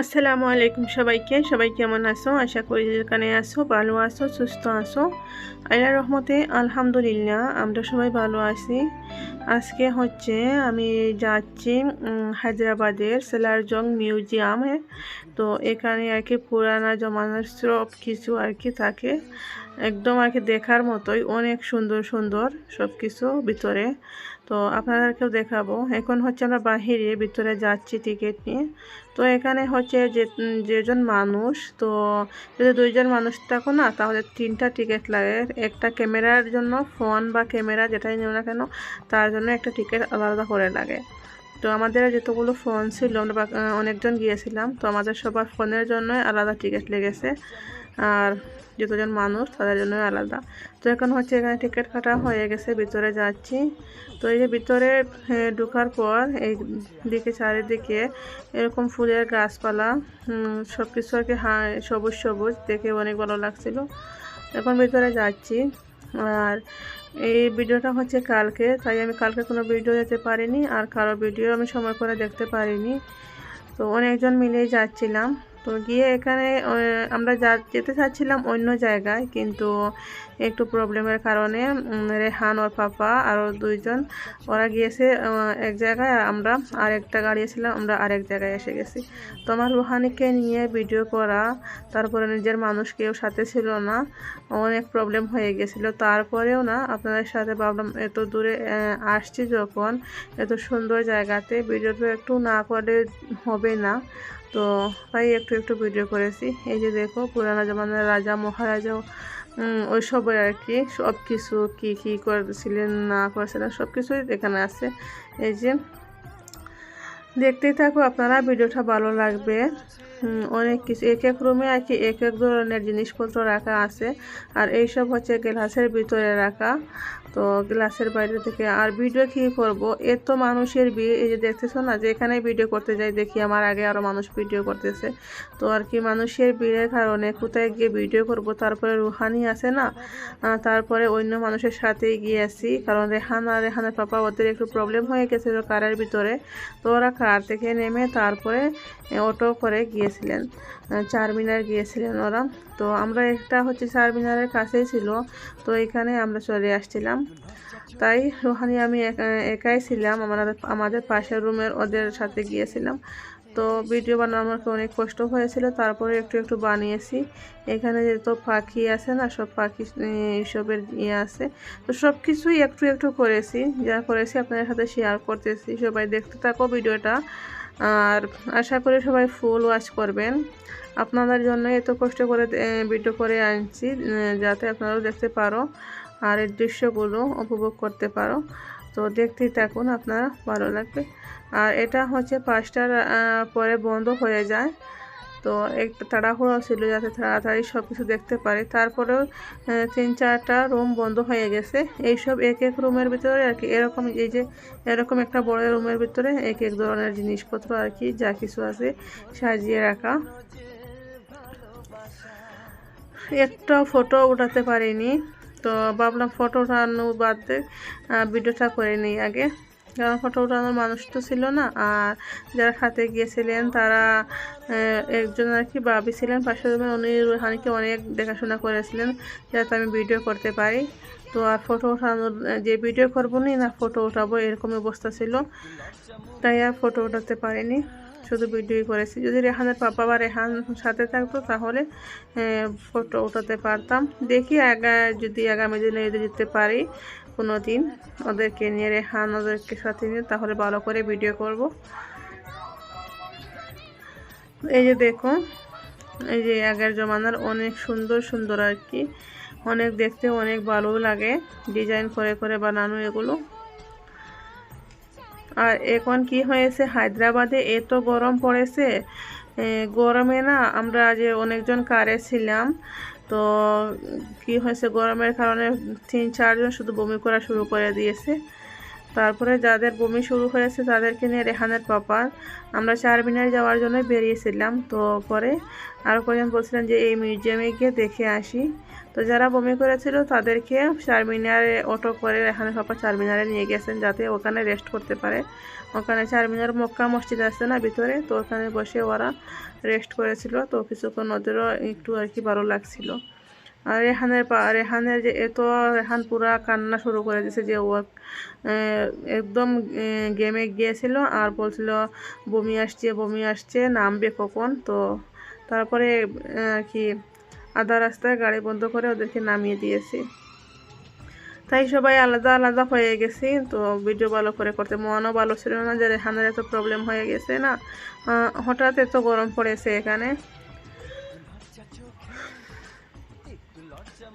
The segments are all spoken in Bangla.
আসসালামু আলাইকুম সবাইকে। সবাই কেমন আছো? আশা করি যেখানে আসো ভালো আছো, সুস্থ আছো। আল্লাহ রহমতে আলহামদুলিল্লাহ, আমরা সবাই ভালো আছি। আজকে হচ্ছে আমি যাচ্ছি হায়দ্রাবাদের সেলারজং মিউজিয়ামে। তো এখানে আর কি পুরানা জমানার সব কিছু আর কি থাকে। একদম আর কি দেখার মতোই। অনেক সুন্দর সুন্দর সব কিছু ভিতরে। তো আপনাদেরকেও দেখাবো। এখন হচ্ছে আমরা বাহিরে ভিতরে যাচ্ছি টিকিট নিয়ে। তো এখানে হচ্ছে যে যেজন মানুষ, তো যদি দুইজন মানুষ থাকো না, তাহলে তিনটা টিকিট লাগে। একটা ক্যামেরার জন্য ফোন বা ক্যামেরা যেটাই নিও না কেন, তার জন্য একটা টিকিট আলাদা করে লাগে। তো আমাদের যতগুলো ফোন ছিল, আমরা অনেকজন গিয়েছিলাম, তো আমাদের সবার ফোনের জন্য আলাদা টিকিট লেগেছে। আর যতজন মানুষ তাদের জন্য আলাদা। তো এখন হচ্ছে এখানে টিকিট কাটা হয়ে গেছে, ভিতরে যাচ্ছি। তো এই যে ভিতরে ঢোকার পর এই দিকে, চারিদিকে এরকম ফুলের গাছপালা সব কিছু আর কি সবুজ সবুজ, দেখে অনেক ভালো লাগছিল। এখন ভিতরে যাচ্ছি। আর এই ভিডিওটা হচ্ছে কালকে, তাই আমি কালকে কোনো ভিডিও দিতে পারিনি, আর কারও ভিডিও আমি সময় করে দেখতে পারিনি। তো অনেকজন মিলেই যাচ্ছিলাম। তো গিয়ে এখানে আমরা যা যেতে চাচ্ছিলাম অন্য জায়গায়, কিন্তু একটু প্রবলেমের কারণে রেহান ওর পাপা আরও দুইজন, ওরা গিয়েছে এক জায়গায় আর আমরা আরেকটা গাড়ি এসেছিলাম, আমরা আরেক জায়গায় এসে গেছি। তো আমার রুহানিকে নিয়ে ভিডিও করা, তারপরে নিজের মানুষ কেউ সাথে ছিল না, অনেক প্রবলেম হয়ে গেছিল। তারপরেও না, আপনাদের সাথে ভাবলাম এত দূরে আসছি যখন, এত সুন্দর জায়গাতে, ভিডিওটা একটু না করলে হবে না। তো তাই একটু একটু ভিডিও করেছি। এই যে দেখো, পুরানো জমানার রাজা, মহারাজা ওই সবাই আর কি সব কিছু কী কী করেছিলেন, না করেছিলেন সব কিছুই এখানে আছে। এই যে দেখতেই থাকো, আপনারা ভিডিওটা ভালো লাগবে। অনেক কিছু। এক এক রুমে আর কি এক এক ধরনের জিনিসপত্র রাখা আছে। আর এইসব হচ্ছে গ্লাসের ভিতরে রাখা। তো গ্লাসের বাইরে থেকে আর ভিডিও কি করব? এত মানুষের বিয়ে এই যে দেখতেছো না, যে এখানে ভিডিও করতে যাই, দেখি আমার আগে আরও মানুষ ভিডিও করতেছে। তো আর কি মানুষের ভিড়ের কারণে কোথায় গিয়ে ভিডিও করব? তারপরে রুহানি আছে না? তারপরে অন্য মানুষের সাথেই গিয়েছি কারণ রেহান, রেহানের পাপা, ওদের একটু প্রবলেম হয়ে গেছিল কারের ভিতরে। তো ওরা কার থেকে নেমে তারপরে অটো করে গিয়েছিলেন চারমিনার গিয়েছিলেন ওরা। তো আমরা একটা হচ্ছে চারমিনারের কাছেই ছিল, তো এখানে আমরা চলে আসছিলাম। তাই রোহানি, আমি একা- একাই ছিলাম, আমাদের আমাদের পাশের রুমের ওদের সাথে গিয়েছিলাম। তো ভিডিও বানানো আমাকে অনেক কষ্ট হয়েছিল, তারপরে একটু একটু বানিয়েছি। এখানে যেহেতু পাখি আছে না, সব পাখি এইসবের ইয়ে আছে। তো সব কিছুই একটু একটু করেছি, যা করেছি আপনাদের সাথে শেয়ার করতেছি। সবাই দেখতে থাকো ভিডিওটা। আর আশা করি সবাই ফুল ওয়াশ করবেন। আপনাদের জন্য এত কষ্ট করে ভিডিও করে আনছি যাতে আপনারাও দেখতে পারো আর এর দৃশ্যগুলো উপভোগ করতে পারো। তো দেখতেই থাকুন, আপনারা ভালো লাগবে। আর এটা হচ্ছে পাঁচটার পরে বন্ধ হয়ে যায়। তো একটা তাড়াহুড়ো ছিল যাতে তাড়াতাড়ি সব কিছু দেখতে পারে। তারপরেও তিন চারটা রুম বন্ধ হয়ে গেছে। এইসব এক এক রুমের ভিতরে আর কি, এরকম এই যে এরকম একটা বড় রুমের ভিতরে এক এক ধরনের জিনিসপত্র আর কি, যা কিছু আছে সাজিয়ে রাখা। একটা ফটো উঠাতে পারিনি, তো ভাবলাম ফটো উঠানো বাদ ভিডিওটা করে নিই আগে। কারণ ফটো উঠানোর মানুষ তো ছিল না। আর যারা খাতে গিয়েছিলেন, তারা একজন আর কি বাবি ছিলেন রুমে উনি রুহানিকে অনেক দেখাশোনা করেছিলেন, যাতে আমি ভিডিও করতে পারি। তো আর ফটো ওঠানোর, যে ভিডিও করব নি, না ফটো উঠাবো এরকম অবস্থা ছিল। তাই আর ফটো উঠাতে পারিনি, শুধু ভিডিওই করেছি। যদি রেহানের পাপা বা রেহান সাথে থাকতো, তাহলে ফটো উঠাতে পারতাম। দেখি আগা, যদি আগামী দিনে যদি যেতে পারি কোনো দিন ওদেরকে নিয়ে রেহান ওদেরকে সাথে নিয়ে, তাহলে ভালো করে ভিডিও করব। এই যে দেখো, এই যে আগের জমানার অনেক সুন্দর সুন্দর আর কি, অনেক দেখতে অনেক ভালো লাগে ডিজাইন করে করে বানানো এগুলো। আর এখন কি হয়েছে, হায়দ্রাবাদে এত গরম পড়েছে গরমে না আমরা যে অনেকজন কারে ছিলাম তো কি হয়েছে, গরমের কারণে তিন চারজন শুধু বমি করা শুরু করে দিয়েছে। তারপরে যাদের বমি শুরু হয়েছে তাদেরকে নিয়ে রেহানের পাপা, আমরা চারমিনার যাওয়ার জন্য বেরিয়েছিলাম। তো পরে আরও কয়েকজন বলছিলেন যে, এই মিউজিয়ামে গিয়ে দেখে আসি। তো যারা বমি করেছিল তাদেরকে চারমিনারে অটো করে রেহানের পাপা চারমিনারে নিয়ে গেছেন যাতে ওখানে রেস্ট করতে পারে। ওখানে চারমিনার মক্কা মসজিদ আছে না ভিতরে? তো ওখানে বসে ওরা রেস্ট করেছিল। তো কিছুক্ষণ ওদেরও একটু আর কি ভালো লাগছিল। আর রেহানের রেহানের যে এত, রেহান পুরা কান্না শুরু করে দিয়েছে যে ও একদম গেমে গিয়েছিল আর বলছিল, বমি আসছে বমি আসছে, নামবে কখন? তো তারপরে আর কি আধা রাস্তায় গাড়ি বন্ধ করে ওদেরকে নামিয়ে দিয়েছি। তাই সবাই আলাদা আলাদা হয়ে গেছি, তো ভিডিও ভালো করে করতে মনও ভালো ছিল না, যে রেহানের এত প্রবলেম হয়ে গেছে না। হঠাৎ এত গরম পড়েছে এখানে।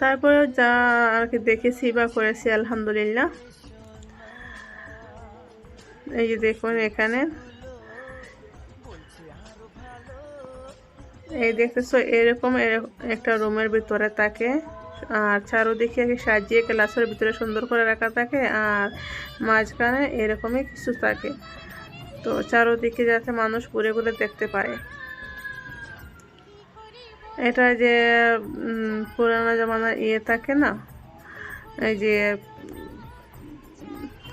তারপরে যা আর কি দেখেছি বা করেছি, আলহামদুলিল্লাহ। এই যে দেখুন এখানে। এই দেখতেছো, এরকম একটা রুমের ভিতরে থাকে। আর চারোদিকে সাজিয়ে গ্লাসের ভিতরে সুন্দর করে রাখা থাকে আর মাঝখানে এরকমই কিছু থাকে। তো চারোদিকে যাতে মানুষ ঘুরে ঘুরে দেখতে পারে এটা যে পুরানো জামানার ইয়ে থাকে না? এই যে,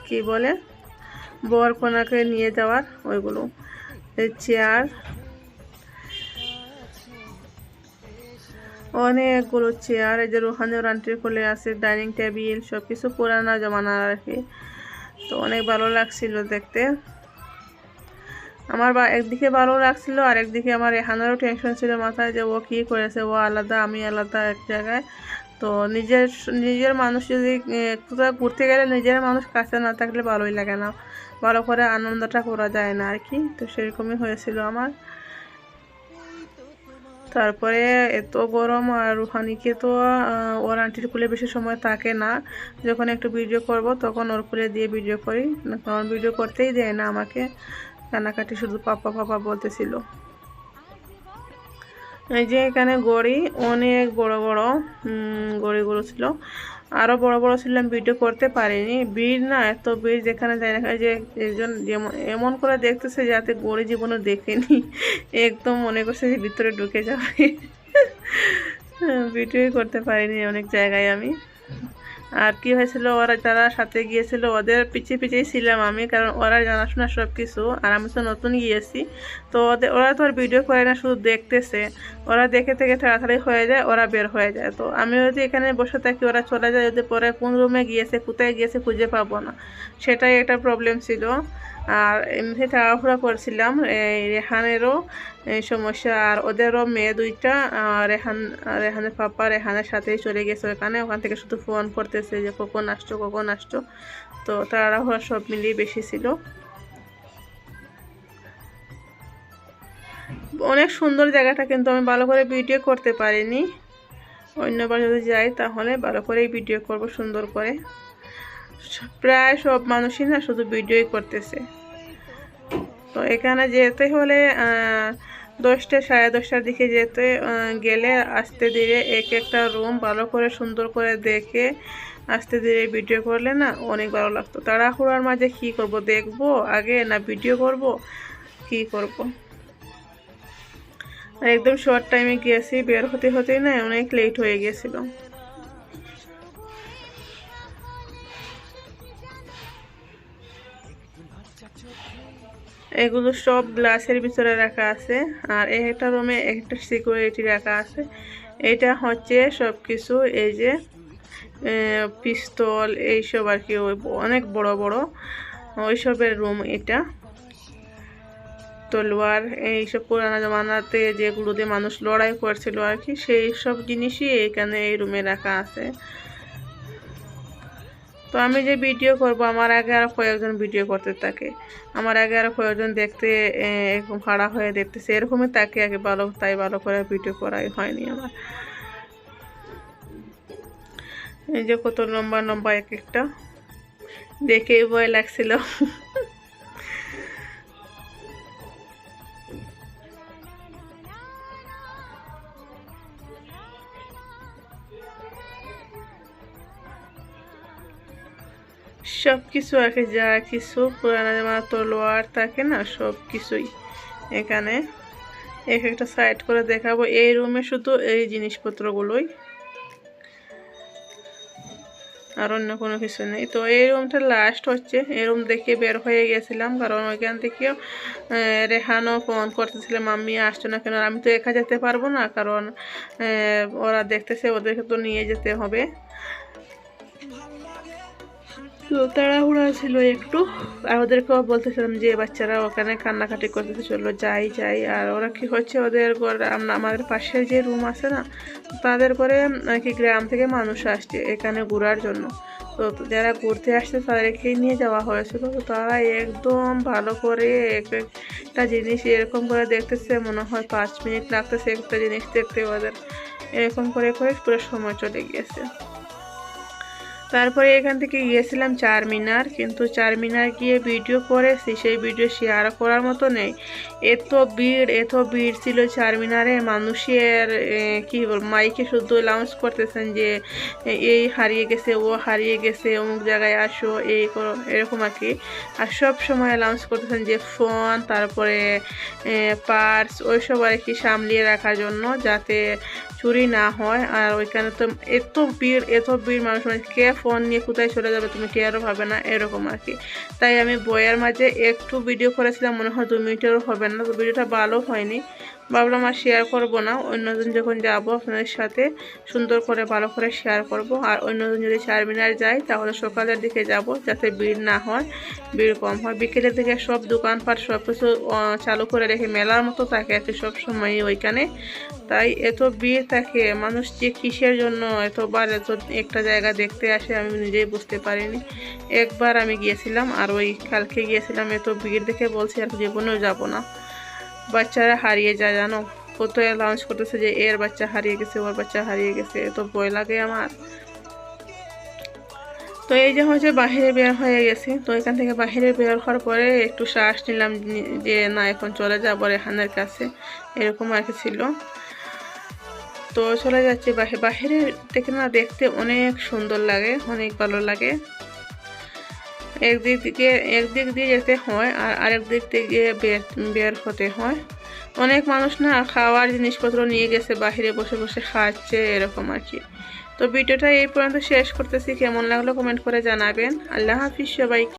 কি বলে? বর কোনাকে নিয়ে যাওয়ার ওইগুলো। চেয়ার অনেকগুলো চেয়ার, এই যে রোহানি রান্টির কোলে আছে ডাইনিং টেবিল সব কিছু পুরানো জমানার আর কি। তো অনেক ভালো লাগছিল দেখতে। আমার একদিকে ভালো লাগছিল আর একদিকে আমার এখানেরও টেনশন ছিল মাথায় যে ও কী করেছে, ও আলাদা, আমি আলাদা এক জায়গায়। তো নিজের নিজের মানুষ যদি কোথাও ঘুরতে গেলে নিজের মানুষ কাছে না থাকলে ভালোই লাগে না। ভালো করে আনন্দটা করা যায় না আর কি। তো সেরকমই হয়েছিল আমার। তারপরে এত গরম আর রুহানিকে তো ওর আন্টির কুলে বেশি সময় থাকে না। যখন একটু ভিডিও করব, তখন ওর কুলে দিয়ে ভিডিও করি। কারণ ভিডিও করতেই দেয় না আমাকে। কানাকাটি শুধু পাপা পাপা বলতেছিল। এই যে এখানে গড়ি, অনেক বড় বড় গড়িগুলো ছিল। আরও বড় বড় ছিলাম ভিডিও করতে পারিনি। ভিড় না, এত ভিড় যেখানে যায় না যে একজন যেমন, এমন করে দেখতেছে যাতে গড়ি জীবনে দেখেনি। একদম মনে করছে যে ভিতরে ঢুকে যাবে। ভিডিওই করতে পারিনি অনেক জায়গায় আমি। আর কি হয়েছিল, ওরা যারা সাথে গিয়েছিল, ওদের পিছিয়ে পিছিয়ে ছিলাম আমি, কারণ ওরা জানাশোনা সব কিছু আর আমি তো নতুন গিয়েছি। তো ওদের, ওরা তো আর ভিডিও করে না, শুধু দেখতেছে। ওরা দেখে থেকে তাড়াতাড়ি হয়ে যায়, ওরা বের হয়ে যায়। তো আমি যদি এখানে বসে থাকি, ওরা চলে যায়, যদি পরে কোন রুমে গিয়েছে, কোথায় গিয়েছে খুঁজে পাবো না। সেটাই একটা প্রবলেম ছিল। আর এমনি তাড়াহুড়া করছিলাম। এই রেহানেরও সমস্যা, আর ওদেরও মেয়ে দুইটা রেহান রেহানের পাপা রেহানের সাথেই চলে গেছে ওখানে। ওখান থেকে শুধু ফোন করতেছে যে, কখন আসছো কখন আসছো? তো তাড়াহুড়া সব মিলিয়ে বেশি ছিল। অনেক সুন্দর জায়গাটা কিন্তু আমি ভালো করে ভিডিও করতে পারিনি। অন্যবার যদি যাই তাহলে ভালো করেই ভিডিও করব সুন্দর করে। প্রায় সব মানুষই না শুধু ভিডিওই করতেছে। তো এখানে যেতে হলে দশটা, সাড়ে দশটার দিকে যেতে গেলে আসতে ধীরে এক একটা রুম ভালো করে সুন্দর করে দেখে আসতে ধীরে ভিডিও করলে না অনেক ভালো লাগতো। তাড়াহুড়ার মাঝে কি করব, দেখব আগে না ভিডিও করব? কি করব? একদম শর্ট টাইমে গিয়েছি, বের হতে হতেই না অনেক লেট হয়ে গিয়েছিল। এগুলো সব গ্লাসের ভিতরে রাখা আছে। আর একটা রুমে একটা সিকিউরিটি রাখা আছে। এটা হচ্ছে সব কিছু এই যে পিস্তল, এইসব আর কি অনেক বড় বড় ওইসবের রুম এটা। তলোয়ার, এইসব পুরানো জমানাতে যেগুলো দিয়ে মানুষ লড়াই করছিল আর কি, সেই সব জিনিসই এখানে এই রুমে রাখা আছে। তো আমি যে ভিডিও করব, আমার আগে আরও কয়েকজন ভিডিও করতে থাকে। আমার আগে আরও কয়েকজন দেখতে এরকম খাড়া হয়ে দেখতেছে। এরকমই তাকে আগে ভালো, তাই ভালো করে ভিডিও করাই হয়নি আমার। এই যে কত লম্বা লম্বা এক একটা। দেখেই ভয় লাগছিল। কিছু আর যা কিছু পুরানো জামা তলোয়ার থাকে না সব কিছুই এখানে এক একটা সাইড করে দেখাবো। এই রুমে শুধু এই জিনিসপত্রগুলোই। আর অন্য কোনো কিছু নেই। তো এই রুমটা লাস্ট হচ্ছে। এই রুম দেখে বের হয়ে গেছিলাম কারণ ওইখান আহ, রেহানও ফোন করতেছিল মাম্মি আসছো না কেন? আমি তো একা যেতে পারব না কারণ ওরা দেখতেছে ওদেরকে তো নিয়ে যেতে হবে। তো তাড়াহুড়া ছিল একটু। আর ওদেরকেও বলতেছিলাম যে, বাচ্চারা ওখানে কান্নাকাটি করতেছে চলো যাই যাই। আর ওরা কি হচ্ছে ওদের ঘরে আম- আমাদের পাশে যে রুম আছে না, তাদের করে কি গ্রাম থেকে মানুষ আসছে এখানে ঘোরার জন্য। তো যারা ঘুরতে আসছে, তাদেরকে নিয়ে যাওয়া হয়েছিল তো তারা একদম ভালো করে এক একটা জিনিস এরকম করে দেখতেছে, মনে হয় পাঁচ মিনিট লাগতেছে একটা জিনিস দেখতে ওদের। এরকম করে করে পুরো সময় চলে গিয়েছে। তারপরে এখান থেকে গিয়েছিলাম চারমিনার, কিন্তু চারমিনার গিয়ে ভিডিও করেছি, সেই ভিডিও শেয়ার করার মতো নেই। এত ভিড় এত ভিড় ছিল চারমিনারে, মানুষের কি বল মাইকে শুধু অ্যানাউন্স করতেছেন যে, এই হারিয়ে গেছে, ও হারিয়ে গেছে, অমুক জায়গায় আসো, এই করো, এরকম আর কি। আর সব সময় অ্যানাউন্স করতেছেন যে ফোন তারপরে পার্স ওইসব আর কি সামলিয়ে রাখার জন্য, যাতে চুরি না হয়, আর ওইখানে তো এত ভিড় এত ভিড়, মানুষ মানে কে ফোন নিয়ে কোথায় চলে যাবে তুমি কে আরও ভাবে না, এরকম আর কি। তাই আমি বইয়ের মাঝে একটু ভিডিও করেছিলাম, মনে হয় দু মিনিটেরও হবে না, তো ভিডিওটা ভালো হয়নি। ভাবলাম আর শেয়ার করব না। অন্যদিন যখন যাব আপনাদের সাথে, সুন্দর করে, ভালো করে শেয়ার করব। আর অন্যদিন যদি চারমিনার যাই তাহলে সকালের দিকে যাব যাতে ভিড় না হয়, ভিড় কম হয়। বিকেলের দিকে সব দোকানপাট সব কিছু চালু করে রেখে মেলার মতো থাকে আর কি সব সময় ওইখানে। তাই এত ভিড় থাকে, মানুষ যে কিসের জন্য এতবার এত একটা জায়গা দেখতে আসে আমি নিজেই বুঝতে পারিনি। একবার আমি গিয়েছিলাম আর ওই কালকে গিয়েছিলাম, এত ভিড় দেখে বলছি আর জীবনেও যাব না। বাচ্চারা হারিয়ে যায়, জানো? কত অ্যালাউন্স করতেছে যে, এর বাচ্চা হারিয়ে গেছে, ওর বাচ্চা হারিয়ে গেছে। এত ভয় লাগে আমার। তো এই যে হচ্ছে বাহিরে বের হয়ে গেছি। তো এখান থেকে বাহিরে বের হওয়ার পরে একটু শ্বাস নিলাম যে, না, এখন চলে যাব রেহানের কাছে। এরকম আর কি ছিল। তো চলে যাচ্ছে বাহিরে থেকে না দেখতে অনেক সুন্দর লাগে, অনেক ভালো লাগে। একদিক থেকে, একদিক দিয়ে যেতে হয় আর আরেক দিক থেকে বের বের হতে হয়। অনেক মানুষ না খাওয়ার জিনিসপত্র নিয়ে গেছে, বাহিরে বসে বসে খাচ্ছে, এরকম আর কি। তো ভিডিওটা এই পর্যন্ত শেষ করতেছি। কেমন লাগল কমেন্ট করে জানাবেন। আল্লাহ হাফিজ সবাই